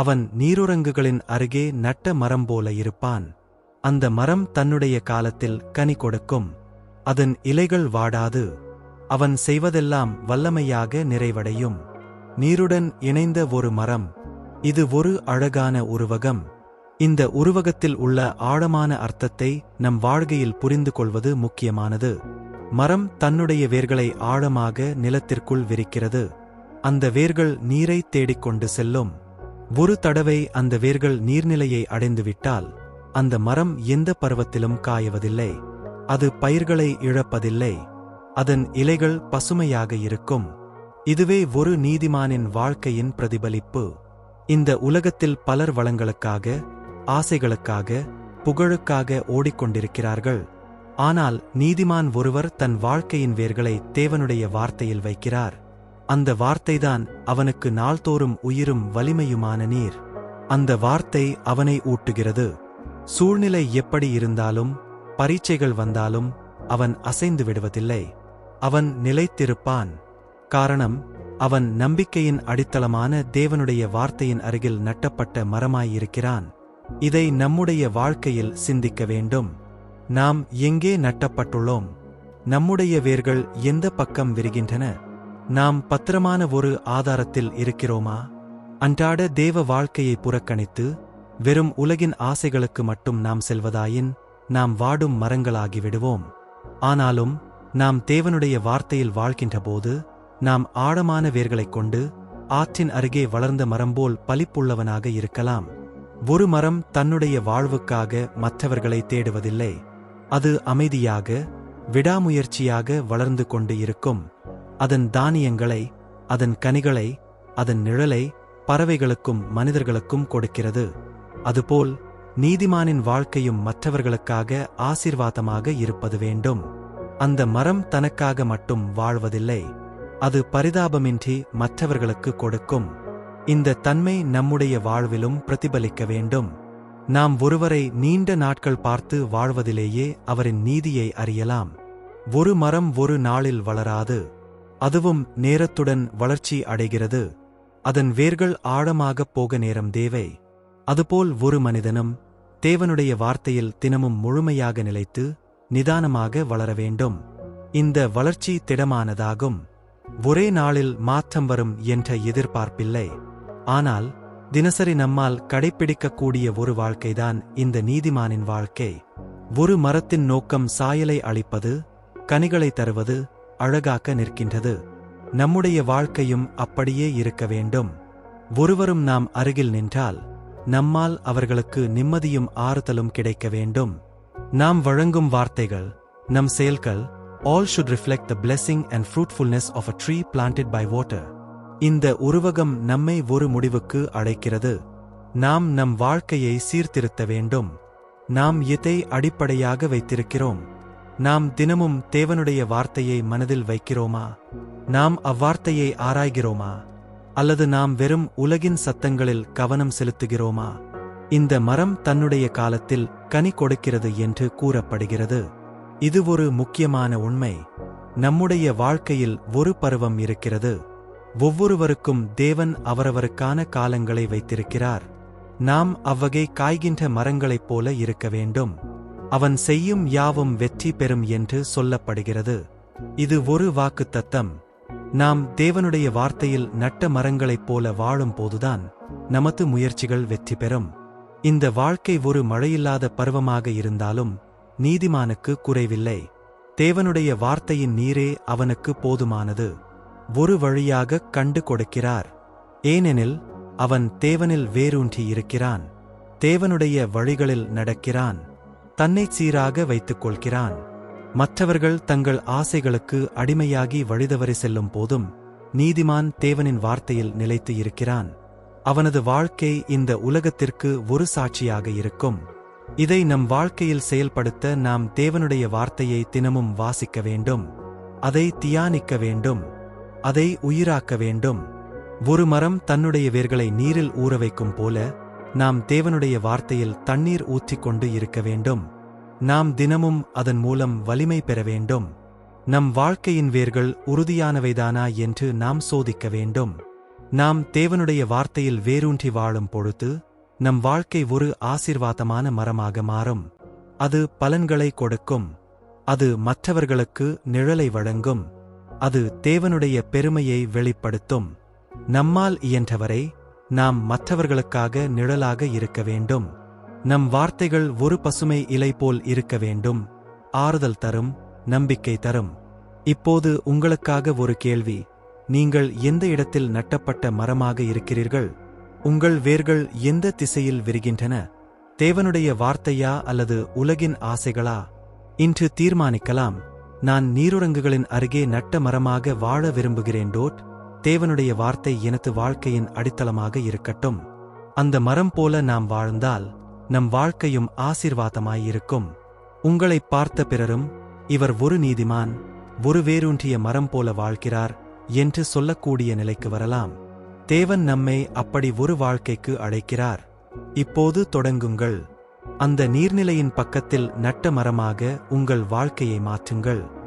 அவன் நீருறங்குகளின் அருகே நட்ட மரம் போல இருப்பான். அந்த மரம் தன்னுடைய காலத்தில் கனி கொடுக்கும். அதன் இலைகள் வாடாது. அவன் செய்வதெல்லாம் வல்லமையாக நிறைவடையும். நீருடன் இணைந்த ஒரு மரம். இது ஒரு அழகான உருவகம். இந்த உருவகத்தில் உள்ள ஆழமான அர்த்தத்தை நம் வாழ்கையில் புரிந்து கொள்வது முக்கியமானது. மரம் தன்னுடைய வேர்களை ஆழமாக நிலத்திற்குள் விரிக்கிறது. அந்த வேர்கள் நீரை தேடிக்கொண்டு செல்லும். ஒரு தடவை அந்த வேர்கள் நீர்நிலையை அடைந்துவிட்டால் அந்த மரம் எந்த பருவத்திலும் காயவதில்லை அது பயிர்களை இழப்பதில்லை அதன் இலைகள் பசுமையாக இருக்கும். இதுவே ஒரு நீதிமானின் வாழ்க்கையின் பிரதிபலிப்பு. இந்த உலகத்தில் பலர் வளங்களுக்காக ஆசைகளுக்காக புகழுக்காக ஓடிக்கொண்டிருக்கிறார்கள். ஆனால் நீதிமான் ஒருவர் தன் வாழ்க்கையின் வேர்களை தேவனுடைய வார்த்தையில் வைக்கிறார். அந்த வார்த்தைதான் அவனுக்கு நாள்தோறும் உயிரும் வலிமையுமான நீர். அந்த வார்த்தை அவனை ஊட்டுகிறது. சூழ்நிலை எப்படி இருந்தாலும் பரீட்சைகள் வந்தாலும் அவன் அசைந்து விடுவதில்லை. அவன் நிலைத்திருப்பான். காரணம் அவன் நம்பிக்கையின் அடித்தளமான தேவனுடைய வார்த்தையின் அருகில் நட்டப்பட்ட மரமாயிருக்கிறான். இதை நம்முடைய வாழ்க்கையில் சிந்திக்க வேண்டும். நாம் எங்கே நட்டப்பட்டுள்ளோம்? நம்முடைய வேர்கள் எந்த பக்கம் விரிகின்றன? நாம் பத்திரமான ஒரு ஆதாரத்தில் இருக்கிறோமா? அன்றாட தேவ வாழ்க்கையை புறக்கணித்து வெறும் உலகின் ஆசைகளுக்கு மட்டும் நாம் செல்வதாயின் நாம் வாடும் மரங்களாகிவிடுவோம். ஆனாலும் நாம் தேவனுடைய வார்த்தையில் வாழ்கின்றபோது நாம் ஆழமான வேர்களைக் கொண்டு ஆற்றின் அருகே வளர்ந்த மரம்போல் பலிப்புள்ளவனாக இருக்கலாம். ஒரு மரம் தன்னுடைய வாழ்வுக்காக மற்றவர்களை தேடுவதில்லை. அது அமைதியாக விடாமுயற்சியாக வளர்ந்து கொண்டு இருக்கும். அதன் தானியங்களை அதன் கனிகளை அதன் நிழலை பறவைகளுக்கும் மனிதர்களுக்கும் கொடுக்கிறது. அதுபோல் நீதிமானின் வாழ்க்கையும் மற்றவர்களுக்காக ஆசீர்வாதமாக இருப்பது வேண்டும். அந்த மரம் தனக்காக மட்டும் வாழ்வதில்லை. அது பரிதாபமின்றி மற்றவர்களுக்கு கொடுக்கும். இந்த தன்மை நம்முடைய வாழ்விலும் பிரதிபலிக்க வேண்டும். நாம் ஒருவரை நீண்ட நாட்கள் பார்த்து வாழ்வதிலேயே அவரின் நீதியை அறியலாம். ஒரு மரம் ஒரு நாளில் வளராது. அதுவும் நேரத்துடன் வளர்ச்சி அடைகிறது. அதன் வேர்கள் ஆழமாகப் போக நேரம் தேவை. அதுபோல் ஒரு மனிதனும் தேவனுடைய வார்த்தையில் தினமும் முழுமையாக நிலைத்து நிதானமாக வளர வேண்டும். இந்த வளர்ச்சி திடமானதாகும். ஒரே நாளில் மாற்றம் வரும் என்ற எதிர்பார்ப்பில்லை. ஆனால் தினசரி நம்மால் கடைப்பிடிக்கக்கூடிய ஒரு வாழ்க்கைதான் இந்த நீதிமானின் வாழ்க்கை. ஒரு மரத்தின் நோக்கம் சாயலை அளிப்பது கனிகளை தருவது அழகாக்க நிற்கின்றது. நம்முடைய வாழ்க்கையும் அப்படியே இருக்க வேண்டும். ஒருவரும் நாம் அருகில் நின்றால் நம்மால் அவர்களுக்கு நிம்மதியும் ஆறுதலும் கிடைக்க வேண்டும். நாம் வழங்கும் வார்த்தைகள் நம் செயல்கள் all should reflect the blessing and fruitfulness of a tree planted by water இந்த உருவகம் நம்மை ஒரு முடிவுக்கு அழைக்கிறது. நாம் நம் வாழ்க்கையை சீர்திருத்த வேண்டும். நாம் எதை அடிப்படையாக வைத்திருக்கிறோம். நாம் தினமும் தேவனுடைய வார்த்தையை மனதில் வைக்கிறோமா? நாம் அவ்வார்த்தையை ஆராய்கிறோமா? அல்லது நாம் வெறும் உலகின் சத்தங்களில் கவனம் செலுத்துகிறோமா? இந்த மரம் தன்னுடைய காலத்தில் கனி கொடுக்கிறது என்று கூறப்படுகிறது. இது ஒரு முக்கியமான உண்மை. நம்முடைய வாழ்க்கையில் ஒரு பருவம் இருக்கிறது. ஒவ்வொருவருக்கும் தேவன் அவரவருக்கான காலங்களை வைத்திருக்கிறார். நாம் அவ்வகை காய்கின்ற மரங்களைப் போல இருக்க வேண்டும். அவன் செய்யும் யாவும் வெற்றி பெறும் என்று சொல்லப்படுகிறது. இது ஒரு வாக்குத்தத்தம். நாம் தேவனுடைய வார்த்தையில் நட்ட மரங்களைப் போல வாழும் போதுதான் நமது முயற்சிகள் வெற்றி பெறும். இந்த வாழ்க்கை ஒரு மழையில்லாத பருவமாக இருந்தாலும் நீதிமானுக்கு குறைவில்லை. தேவனுடைய வார்த்தையின் நீரே அவனுக்கு போதுமானது. ஒரு வழியாக கண்டு கொடுக்கிறார். ஏனெனில் அவன் தேவனில் வேரூன்றி இருக்கிறான் தேவனுடைய வழிகளில் நடக்கிறான். தன்னைச் சீராக வைத்துக் கொள்கிறான் மற்றவர்கள் தங்கள் ஆசைகளுக்கு அடிமையாகி வழிதவறி செல்லும் போதும் நீதிமான் தேவனின் வார்த்தையில் நிலைத்து இருக்கிறான். அவனது வாழ்க்கை இந்த உலகத்திற்கு ஒரு சாட்சியாக இருக்கும். இதை நம் வாழ்க்கையில் செயல்படுத்த நாம் தேவனுடைய வார்த்தையை தினமும் வாசிக்க வேண்டும். அதை தியானிக்க வேண்டும். அதை உயிராக்க வேண்டும். ஒரு மரம் தன்னுடைய வேர்களை நீரில் ஊற வைக்கும் போல நாம் தேவனுடைய வார்த்தையில் தண்ணீர் ஊற்றிக்கொண்டு இருக்க வேண்டும். நாம் தினமும் அதன் மூலம் வலிமை பெற வேண்டும். நம் வாழ்க்கையின் வேர்கள் உறுதியானவைதானா என்று நாம் சோதிக்க வேண்டும். நாம் தேவனுடைய வார்த்தையில் வேரூன்றி வாழும் பொழுது நம் வாழ்க்கை ஒரு ஆசிர்வாதமான மரமாக மாறும். அது பலன்களை கொடுக்கும். அது மற்றவர்களுக்கு நிழலை வழங்கும். அது தேவனுடைய பெருமையை வெளிப்படுத்தும். நம்மால் இயன்றவரை நாம் மற்றவர்களுக்காக நிழலாக இருக்க வேண்டும். நம் வார்த்தைகள் ஒரு பசுமை இலை போல் இருக்க வேண்டும். ஆறுதல் தரும் நம்பிக்கை தரும். இப்போது உங்களுக்காக ஒரு கேள்வி. நீங்கள் எந்த இடத்தில் நட்டப்பட்ட மரமாக இருக்கிறீர்கள்? உங்கள் வேர்கள் எந்த திசையில் விரிகின்றன? தேவனுடைய வார்த்தையா அல்லது உலகின் ஆசைகளா? இன்று தீர்மானிக்கலாம். நான் நீருரங்குகளின் அருகே நட்ட மரமாக வாழ விரும்புகிறேன் டோட். தேவனுடைய வார்த்தை எனது வாழ்க்கையின் அடித்தளமாக இருக்கட்டும். அந்த மரம் போல நாம் வாழ்ந்தால் நம் வாழ்க்கையும் ஆசீர்வாதமாயிருக்கும். உங்களைப் பார்த்த பிறரும் இவர் ஒரு நீதிமான் ஒரு வேரூன்றிய மரம் போல வாழ்கிறார் என்று சொல்லக்கூடிய நிலைக்கு வரலாம். தேவன் நம்மை அப்படி ஒரு வாழ்க்கைக்கு அழைக்கிறார். இப்போது தொடங்குங்கள். அந்த நீர்நிலையின் பக்கத்தில் நட்ட மரமாக உங்கள் வாழ்க்கையை மாற்றுங்கள்.